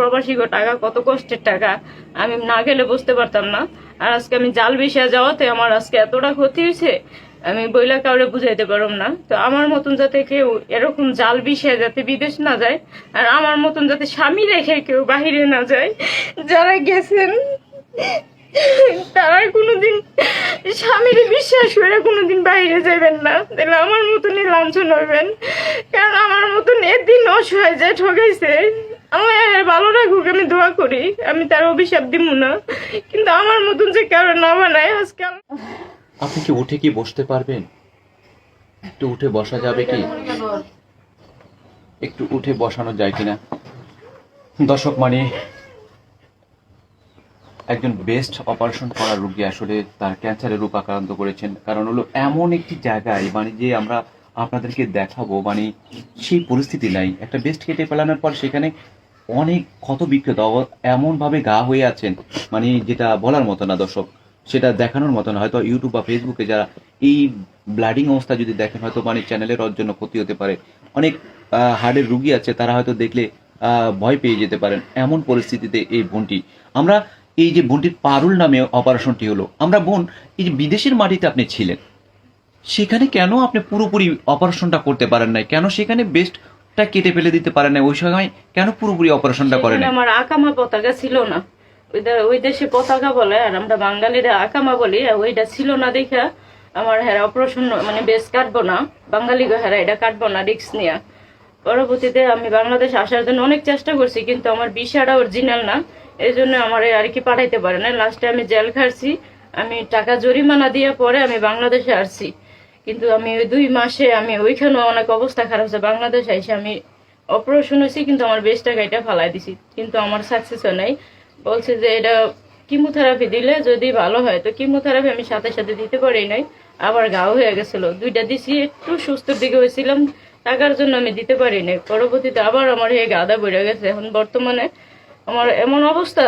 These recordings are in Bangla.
প্রবাসী গো টাকা, কত কষ্টের টাকা, আমি না গেলে বুঝতে পারতাম না। আর আজকে আমি জাল বিষে যাওয়াতে আমার আজকে এতটা ক্ষতি হয়েছে, আমি বইলা কাউরে বুঝাইতে পারম না। তো আমার মতন যাতে কেউ এরকম জাল বিষে যাতে বিদেশ না যায়, আর আমার মতন যাতে স্বামী রেখে কেউ বাহিরে না যায়, যারা গেছেন তারা কোনোদিন স্বামীর বিশ্বাস করে কোনোদিন বাইরে যাবেন না। তাহলে আমার মতনই লাঞ্ছন হবেন কারণ আমার মতন এদিন অসহায় যে ঠকাইছে আমার ভালো রাখুক, আমি দোয়া করি, আমি তার অভিশাপ দিব না। কিন্তু আমার মতন যে কারও না বানায়, আজকে আপনি কি উঠে কি বসতে পারবেন? একটু উঠে বসা যাবে কি? একটু উঠে বসানো যায় কিনা? দর্শক মানে একজন বেস্ট অপারেশন করা রোগী আসলে তার ক্যান্সারের রূপ আক্রান্ত করেছেন। কারণ হলো এমন একটি জায়গায় মানে যে আমরা আপনাদেরকে দেখাবো মানে সেই পরিস্থিতি নাই। একটা বেস্ট কেটে ফেলানোর পর সেখানে অনেক ক্ষত বিক্ষত এমনভাবে গা হয়ে আছেন মানে যেটা বলার মতো না দর্শক, সেটা দেখানোর মতো না। হয়তো ইউটিউব বা ফেসবুকে যারা এই ব্লাডিং অবস্থা যদি দেখেন, হয়তো মানে চ্যানেলের জন্য ক্ষতি হতে পারে। অনেক হার্টের রুগী আছে, তারা হয়তো দেখলে ভয় পেয়ে যেতে পারেন এমন পরিস্থিতিতে এই বোনটি। আমরা এই যে বোনটির পারুল নামে অপারেশনটি হলো, আমরা বোন, এই যে বিদেশের মাটিতে আপনি ছিলেন, সেখানে কেন আপনি পুরোপুরি অপারেশনটা করতে পারেন নাই? কেন সেখানে বেস্টটা কেটে ফেলে দিতে পারেন নাই। ওই সময় কেন পুরোপুরি অপারেশনটা করেন? সেখানে আমার আকামা পতাকা ছিল না। ওই দেশে পতাকা বলে আর আমরা বাঙালিরা আকামা বলি ওইটা ছিল না দেখা আমার হেরা অপারেশন মানে বেশ কাটবো না। বাঙালি হেরা এটা কাটবো না রিক্স নিয়ে। পরবর্তীতে আমি বাংলাদেশ আসার জন্য অনেক চেষ্টা করছি কিন্তু আমার বিষাটা অরিজিনাল না। এই জন্য আমার আর কি পাঠাইতে পারে না। লাস্টে আমি জেল খাটছি আমি টাকা জরিমানা দিয়ে পরে আমি বাংলাদেশে আসছি। কিন্তু আমি ওই দুই মাসে আমি ওইখানেও অনেক অবস্থা খারাপ হচ্ছে বাংলাদেশ এসে আমি অপারেশন হয়েছি, কিন্তু আমার বেশ টাকা এটা ফালাই দিছি। কিন্তু আমার সাকসেস নাই। বলছে যে এটা কিমোথেরাপি দিলে যদি ভালো হয়, তো কিমোথেরাপি আমি সাথে সাথে দিতে পারি নাই। আবার গাও হয়ে গেছিল। দুইটা দিছি, একটু সুস্থর দিকে হয়েছিলাম। টাকার জন্য আমি দিতে পারি নাই। পরবর্তীতে আবার আমার এই গাদা বেড়ে গেছে। এখন বর্তমানে আমার এমন অবস্থা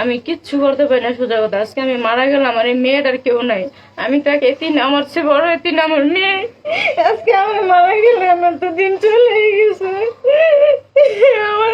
আমি কিচ্ছু করতে পারি না, সোজা কথা। আজকে আমি মারা গেলাম আমার এই মেয়েটার কেউ নাই। আমি তাকে এতিন আমার চেয়ে বড় এতিন আমার মেয়ে। আজকে আমার মারা গেলে আমার তো দিন চলে গেছে। আমার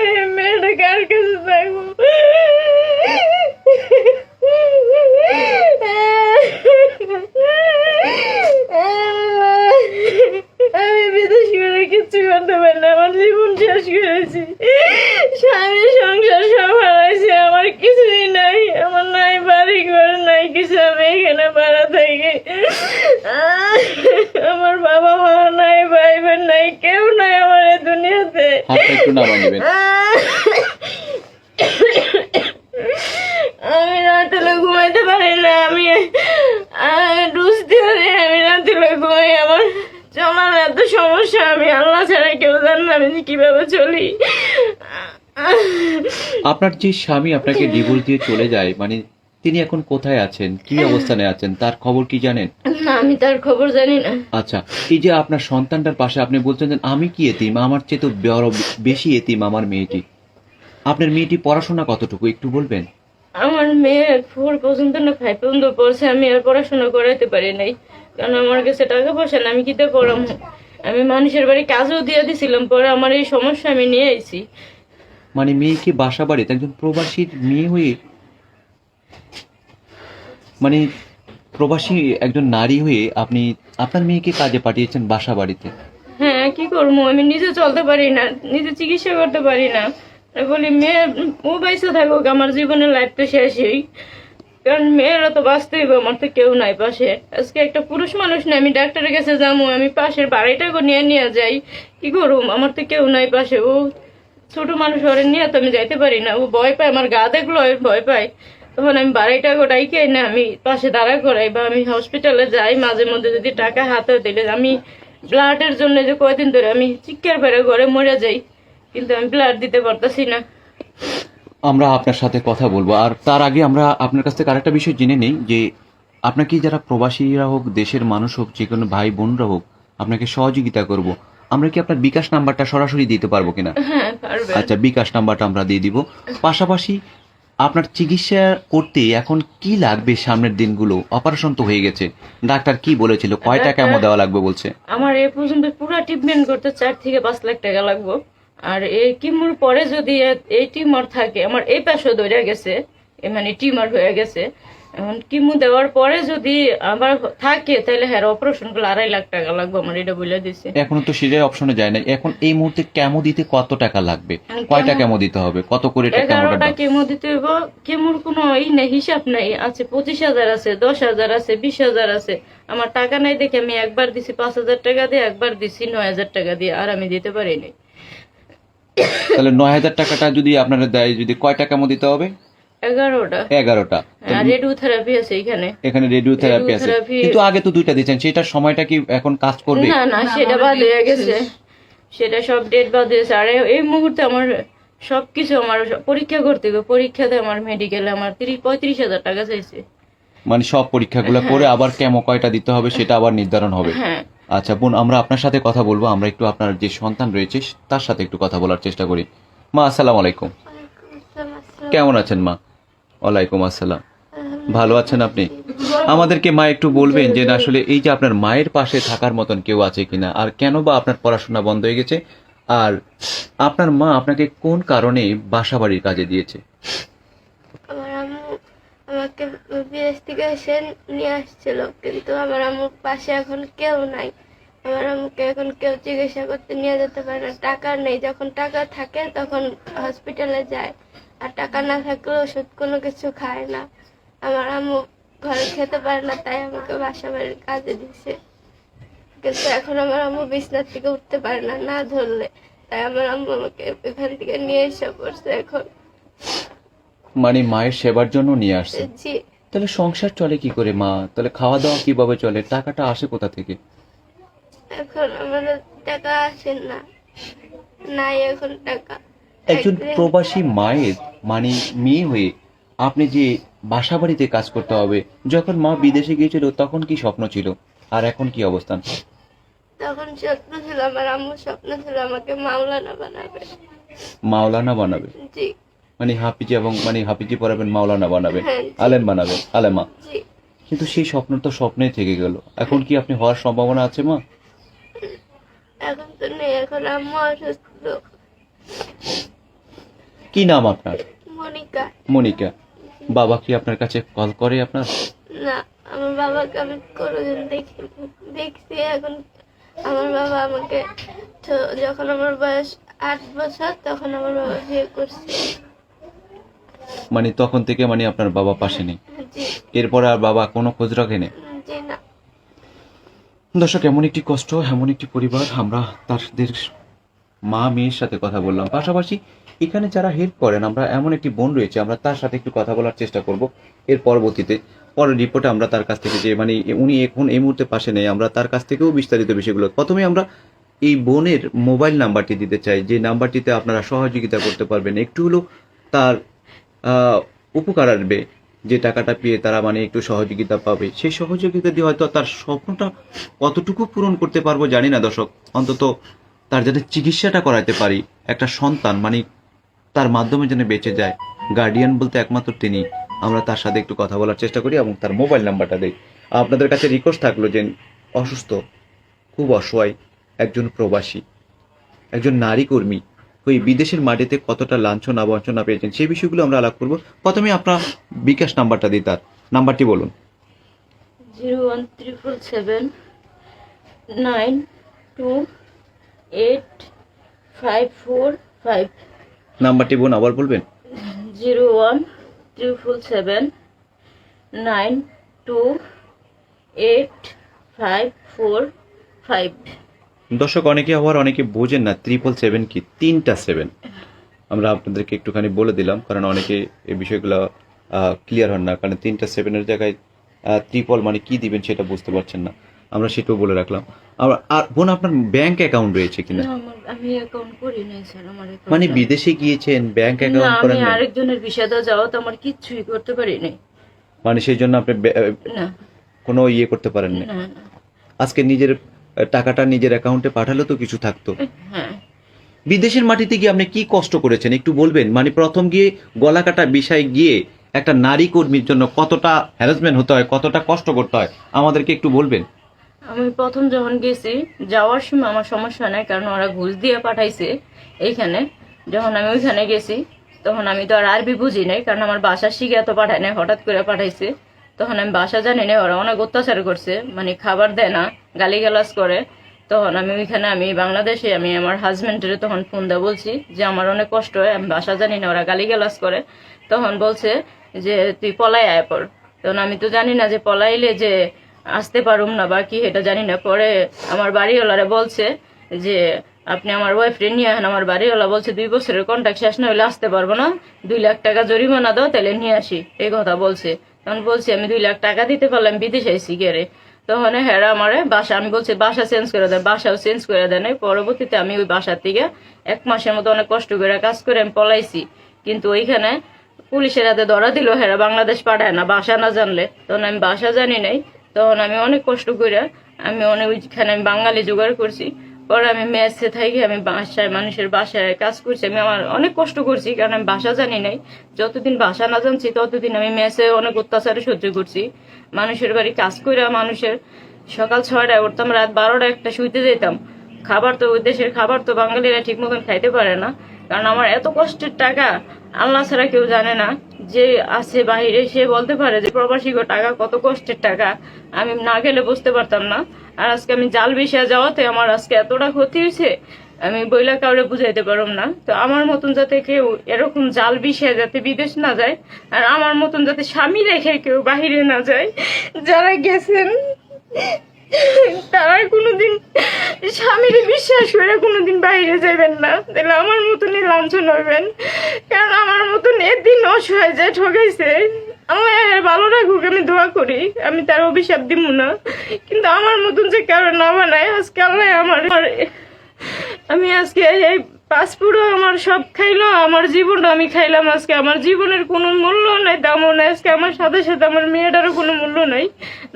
এখানে ভাড়া থাকি। আমার বাবা মা নাই ভাই বোন নাই কেউ নাই আমার এই দুনিয়াতে। আমি রাতে ঘুমাইতে পারি না আমি রুস্তি পারি আমি রাতে ঘুমাই আমার চলার এত সমস্যা আমি আল্লাহ ছাড়া কেউ জানে না আমি কীভাবে চলি। আপনার যে স্বামী আপনাকে ডিভোর্স দিয়ে চলে যায় মানে তিনি এখন কোথায় আছেন? কি অবস্থানে আছেন? তার খবর কি জানেন? না আমি তার খবর জানি না। আচ্ছা এই যে আপনার সন্তানটার পাশে আপনি বলছেন যে আমি কি এতিম? আমার চেয়ে তো বেশি এতিম আমার মেয়েটি। আপনার মেয়েটি পড়াশোনা কতটুকু? একটু বলবেন। আমার মেয়ে ফোর পর্যন্ত না ফাইভ পর্যন্ত পড়ছে আমি আর পড়াশোনা করাইতে পারি নাই। কারণ আমার কাছে টাকা পয়সা না আমি কিতে পড়াম। আমি মানুষের বাড়ি কাজও দিয়ে দিছিলাম পরে আমার এই সমস্যা আমি নিয়ে আইছি। মানে মেয়েকে বাসা বাড়িতে? একজন প্রবাসীর মেয়ে হয়ে মানে প্রবাসী একজন নারী হয়ে আপনি, আপনার মেয়েকে কাজে পাঠিয়েছেন বাসা বাড়িতে? হ্যাঁ কি করব? আমি নিজে চলতে পারি না, নিজে চিকিৎসা করতে পারি না। বলি, মেয়ে, ও বাইসে থাকুক, আমার জীবনের লাইফ তো শেষই কারণ মেয়েরা তো বাঁচতে হবে, আমার তো কেউ নাই পাশে। আজকে একটা পুরুষ মানুষ না আমি ডাক্তারের কাছে যাব, আমি পাশের বাড়িটাকে নিয়ে নিয়ে যাই। কি করুম? আমার তো কেউ নাই পাশে। ও ছোট মানুষ, ওরে নিয়ে তো আমি যাইতে পারি না। ও ভয় পায়, আমার গা দেখল ভয় পায় তখন আমি বাড়িটা গোটাইকে না আমি পাশে দাঁড়া করাই বা আমি হসপিটালে যাই মাঝে মধ্যে যদি টাকা হাতে দিলে আমি ব্লাডের জন্য যে কয়দিন ধরে আমি চিকের বেড়ে ঘরে মরে যাই কিন্তু আমি ব্লাড দিতে পারতাছি না। আমরা আপনার সাথে কথা বলব। আর তার আগে আমরা আপনার কাছ থেকে আরেকটা বিষয় জেনে নেই যে আপনাকে যারা প্রবাসীরা হোক দেশের মানুষ হোক যে কোনো ভাই বোনরা হোক আপনাকে সহযোগিতা করব। আমরা কি আপনার বিকাশ নাম্বারটা সরাসরি দিতে পারব কিনা? হ্যাঁ আচ্ছা বিকাশ নাম্বারটা আমরা দিয়ে দিব। পাশাপাশি আপনার চিকিৎসা করতে এখন কি লাগবে সামনের দিনগুলো? অপারেশন তো হয়ে গেছে। ডাক্তার কি বলেছিল? কয় টাকা এমন দেওয়া লাগবে বলছে? আমার এ পর্যন্ত পুরো ট্রিটমেন্ট করতে চার থেকে পাঁচ লাখ টাকা লাগবে। আর এই কিমুর পরে যদি এই টিউমার থাকে আমার এই পাশে ধরে গেছে মানে টিউমার হয়ে গেছে এখন কিমো দেওয়ার পরে যদি আবার থাকে তাহলে হ্যাঁ অপারেশন করলে আড়াই লাখ টাকা লাগবে আমার এটা বলে দিছে। এখনও তো সেটাই অপশনে যায় না এখন এই মুহূর্তে কেমো দিতে কত টাকা লাগবে? কয়টা কেমো দিতে হবে? কত করে কেমোটা এগারোটা কেমো দিতে হইব। কেমোর কোনো ই নেই হিসাব নাই। আছে পঁচিশ হাজার আছে দশ হাজার আছে বিশ হাজার আছে। আমার টাকা নাই দেখে আমি একবার দিছি পাঁচ হাজার টাকা দিয়ে একবার দিছি নয় হাজার টাকা দিয়ে আর আমি দিতে পারিনি। তাহলে নয় হাজার টাকাটা যদি আপনারা দেয় যদি কয় টাকা কেমো দিতে হবে? এগারোটা। এগারোটা। আর রেডিও থেরাপি আছে এখানে। এখানে রেডিও থেরাপি আছে। কিন্তু আগে তো দুইটা সেটার সময়টা কি এখন কাজ করবে? না না সেটা বাদ হয়ে গেছে। সেটা সব ডেট বাদ হয়েছে আর এই- মুহূর্তে আমার সবকিছু আমার পরীক্ষা করতে হবে পরীক্ষাতে আমার মেডিকেলে আমার তিরিশ পঁয়ত্রিশ হাজার টাকা চাইছে। মানে সব পরীক্ষাগুলো করে আবার কেমো কয়টা দিতে হবে সেটা আবার নির্ধারণ হবে। হ্যাঁ। আচ্ছা বোন আমরা আপনার সাথে কথা বলব। আমরা একটু আপনার যে সন্তান রয়েছে তার সাথে একটু কথা বলার চেষ্টা করি। মা আসসালামু আলাইকুম। কেমন আছেন মা? ওয়ালাইকুম আসসালাম। ভালো আছেন আপনি? আমাদেরকে মা একটু বলবেন যে, আসলে এই যে আপনার মায়ের পাশে থাকার মতন কেউ আছে কিনা, আর কেন বা আপনার পড়াশোনা বন্ধ হয়ে গেছে? আর আপনার মা আপনাকে কোন কারণে বাসা বাড়ির কাজে দিয়েছে? আমার আম্মু আমাকে বিদেশ থেকে এসে নিয়ে আসছিল, কিন্তু আমার আম্মুর পাশে এখন কেউ নাই। আমার আম্মুকে এখন কেউ চিকিৎসা করতে নিয়ে যেতে পারে না। টাকা নেই। যখন টাকা থাকে, তখন হসপিটালে যায়। আর টাকা না থাকলে ওষুধ কোনো কিছু খায় না। আমার আম্মু ঘরে খেতে পারে না তাই আমাকে বাসা বাড়ির কাজে দিছে। কিন্তু এখন আমার আম্মু বিছনার থেকে উঠতে পারে না না ধরলে। তাই আমার আম্মু আমাকে এখান থেকে নিয়ে এসে পড়ছে এখন। মানে মায়ের সেবার জন্য নিয়ে আসছে? জি। তাহলে সংসার চলে কি করে মা? তাহলে খাওয়া দাওয়া কীভাবে চলে? টাকাটা আসে কোথা থেকে? এখন আমাদের টাকা আসে না। নাই এখন টাকা। একজন প্রবাসী মায়ের মানে মেয়ে হয়ে আপনি যে বাসা বাড়িতে কাজ করতে হবে যখন মা বিদেশে গিয়েছিল তখন কি স্বপ্ন ছিল? আর এখন কি অবস্থান? তখন স্বপ্ন ছিল আমার আম্মু স্বপ্ন ছিল আমাকে মাওলানা বানাবে। মাওলানা বানাবে? জি। মানে হাফিজি এবং মানে হাফিজি পড়াবেন মাওলানা বানাবে হ্যাঁ। আলেম বানাবে আলেমা। জি। কিন্তু সেই স্বপ্ন তো স্বপ্নেই থেকে গেল। এখন কি আপনি হওয়ার সম্ভাবনা আছে মা? এখন তো নেই এখন আম্মু অসুস্থ। কি নাম আপনার? মনিকা। মনিকা। বাবা কি আপনার কাছে কল করে আপনার? না আমার বাবাকে আমি কোনোদিন দেখিনি দেখছি এখন আমার বাবা আমাকে যখন আমার বয়স আট বছর তখন আমার বাবা বিয়ে করছে। মানে তখন থেকে মানে আপনার বাবা পাশে নেই? এরপর আর বাবা কোনো খোঁজ রাখেনি জি না। দর্শক এমন একটি কষ্ট এমন একটি পরিবার আমরা তাদের মা মেয়ের সাথে কথা বললাম। পাশাপাশি এখানে যারা হেল্প করেন, আমরা এমন একটি বোন রয়েছে, আমরা তার সাথে একটু কথা বলার চেষ্টা করব। এর পরবর্তীতে পরের রিপোর্টে আমরা তার কাছ থেকে যে মানে উনি এখন এই মুহূর্তে পাশে নেই, আমরা তার কাছ থেকেও বিস্তারিত বিষয়গুলো। প্রথমে আমরা এই বোনের মোবাইল নাম্বারটি দিতে চাই। যে নাম্বারটিতে আপনারা সহযোগিতা করতে পারবেন। একটু হলেও তার উপকার আসবে। যে টাকাটা পেয়ে তারা মানে একটু সহযোগিতা পাবে। সেই সহযোগিতা দিয়ে হয়তো তার স্বপ্নটা কতটুকু পূরণ করতে পারব জানি না দর্শক। অন্তত তার যাতে চিকিৎসাটা করাইতে পারি, একটা সন্তান মানে তার মাধ্যমে যেন বেঁচে যায়। গার্ডিয়ান বলতে একমাত্র তিনি। আমরা তার সাথে একটু কথা বলার চেষ্টা করি এবং তার মোবাইল নাম্বারটা দিই। আপনাদের কাছে রিকোয়েস্ট থাকল যে অসুস্থ, খুব অসহায় একজন প্রবাসী, একজন নারী কর্মী ওই বিদেশের মাটিতে কতটা লাঞ্ছনা বঞ্চনা পেয়েছেন, সেই বিষয়গুলো আমরা আলাপ করব। প্রথমে আপনার বিকাশ নাম্বারটা দিই তার। নাম্বারটি বলুন। Zero one triple seven nine two eight five four five নাম্বারটি বোন আবার বলবেন। Zero one triple seven nine two eight five four five দর্শক অনেকে আবার অনেকে বোঝেন না ট্রিপল সেভেন কি তিনটা সেভেন আমরা আপনাদেরকে একটুখানি বলে দিলাম কারণ অনেকে এই বিষয়গুলো ক্লিয়ার হন না কারণ তিনটা সেভেনের জায়গায় ত্রিপল মানে কি দিবেন সেটা বুঝতে পারছেন না। আমরা সেটাও বলে রাখলাম। আর আর বোন আপনার ব্যাংক অ্যাকাউন্ট রয়েছে কিনা? আমি অ্যাকাউন্ট করি নাই স্যার আমার মানে বিদেশে গিয়েছেন ব্যাংক অ্যাকাউন্ট করেন আমি? আরেকজনের বিষয়টা যাওয়া তো আমার কিচ্ছুই করতে পারি নাই। মানে সেই জন্য আপনি না। কোনো ইয়ে করতে পারেন না। আজকে নিজের টাকাটা নিজের অ্যাকাউন্টে পাঠালে তো কিছু থাকতো। হ্যাঁ। বিদেশের মাটিতে গিয়ে আপনি কি কষ্ট করেছেন? একটু বলবেন। মানে প্রথম গিয়ে গলা কাটা বিষয় গিয়ে একটা নারী কর্মীর জন্য কতটা হ্যারাসমেন্ট হতে হয় কতটা কষ্ট করতে হয় আমাদেরকে একটু বলবেন? আমি প্রথম যখন গেছি, যাওয়ার সময় আমার সমস্যা নাই, কারণ ওরা ঘুষ দিয়ে পাঠাইছে এইখানে যখন আমি ওইখানে গেছি, তখন আমি তো আর আরবি বুঝি নাই, কারণ আমার বাসা শিখে এত পাঠায় নাই, হঠাৎ করে পাঠাইছে। তখন আমি বাসা জানি না ওরা অনেক অত্যাচার করছে মানে খাবার দেয় না, গালিগালাজ করে। তখন আমি ওইখানে, আমি বাংলাদেশে, আমি আমার হাজব্যান্ডের তখন ফোন দেওয়া বলছি যে, আমার অনেক কষ্ট হয়, আমি বাসা জানি না, ওরা গালিগালাজ করে। তখন বলছে যে, তুই পলাই আয় পর। তখন আমি তো জানি না যে, পলাইলে যে আসতে পারুম না বা কি এটা জানি না। পরে আমার বাড়িওয়ালারে বলছে যে, আপনি আমার ওয়াইফরে নিয়ে আসেন। আমার বাড়িওয়ালা বলছে, দুই বছরের কন্ট্যাক্ট শেষ না হলে আসতে পারব না। দুই লাখ টাকা জরিমানা দাও তাহলে নিয়ে আসি। এই কথা বলছে। তখন বলছি, আমি দুই লাখ টাকা দিতে পারলাম, বিদেশে আইসি গেরে তখন হেরা আমার বাসা, আমি বলছি, বাসা চেঞ্জ করে দেয় বাসাও চেঞ্জ করে দেয় নাই পরবর্তীতে আমি ওই বাসার থেকে এক মাসের মতো অনেক কষ্ট করে কাজ করে আমি পলাইছি। কিন্তু ওইখানে পুলিশের হাতে ধরা দিল, হেরা বাংলাদেশ পাঠায় না, বাসা না জানলে। তখন আমি বাসা জানি নাই। তখন আমি অনেক কষ্ট করে আমি অনেক ওইখানে আমি বাঙালি জোগাড় করছি। পরে আমি মেসে থাকি, আমি বাসায়, মানুষের বাসায় কাজ করছি। আমি আমার অনেক কষ্ট করছি, কারণ আমি ভাষা জানি নাই। যতদিন ভাষা না জানছি, ততদিন আমি মেসে অনেক অত্যাচারে সহ্য করছি। মানুষের বাড়ি কাজ করে মানুষের সকাল ছয়টায় উঠতাম, রাত বারোটা একটা শুইতে যেতাম খাবার তো, ওই দেশের খাবার তো বাঙালিরা ঠিক মতন খাইতে পারে না। কারণ আমার এত কষ্টের টাকা আল্লাহ ছাড়া কেউ জানে না। যে আছে বাইরে সে বলতে পারে যে, প্রবাসী টাকা কত কষ্টের টাকা? আমি না গেলে বুঝতে পারতাম না। আর আজকে আমি জাল বিষয়ে যাওয়াতে আমার আজকে এতটা ক্ষতি হয়েছে, আমি বইলা কাউরে বুঝাইতে পারম না। তো আমার মতন যাতে কেউ এরকম জাল বিষয়ে যাতে বিদেশ না যায়, আর আমার মতন যাতে স্বামী রেখে কেউ বাহিরে না যায়, যারা গেছেন তারা কোনোদিন স্বামীর বিশ্বাস করে কোনোদিন বাইরে যাবেন না। তাহলে আমার মতনই লাঞ্ছন হবেন কারণ আমার মতন এদিন অসহায় যে ঠকাইছে, আল্লাহ ভালো রাখুক, আমি দোয়া করি, আমি তার অভিশাপ দিব না। কিন্তু আমার মতন যে কারও না বানায়, আজকে আল্লাহ আমার আমার- আমি আজকে এই পাসপোর্টও আমার সব খাইলো, আমার জীবনটা আমি খাইলাম আজকে। আমার জীবনের কোনো মূল্য নাই দামও নাই। আজকে আমার সাথে সাথে আমার মেয়েটারও কোনো মূল্য নাই।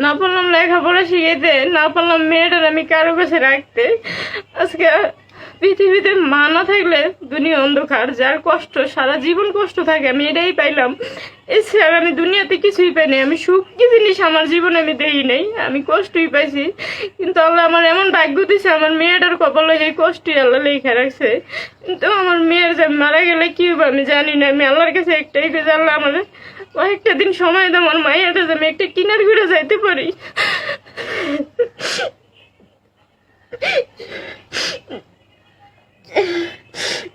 না পারলাম লেখাপড়া শিখাইতে, না পারলাম মেয়েটার আমি কারও কাছে রাখতে। আজকে পৃথিবীতে মা না থাকলে দুনিয়া অন্ধকার, যার কষ্ট, সারা জীবন কষ্ট থাকে, আমি এটাই পাইলাম। এছাড়া আমি দুনিয়াতে কিছুই পাইনি, আমি সুখ কি জিনিস আমার জীবনে আমি দেই নাই, আমি কষ্টই পাইছি। কিন্তু আল্লাহ আমার এমন ভাগ্য দিছে, আমার মেয়েটার কপালে এই কষ্টই আল্লাহ লেখা রাখছে। কিন্তু আমার মেয়ের যে মারা গেলে কি হবে আমি জানি না, আমি আল্লাহর কাছে একটাই কাজ আল্লাহ আমার কয়েকটা দিন সময় দাও আমার মায়ের যে আমি একটা কিনার ঘুরে যাইতে পারি। 嗯。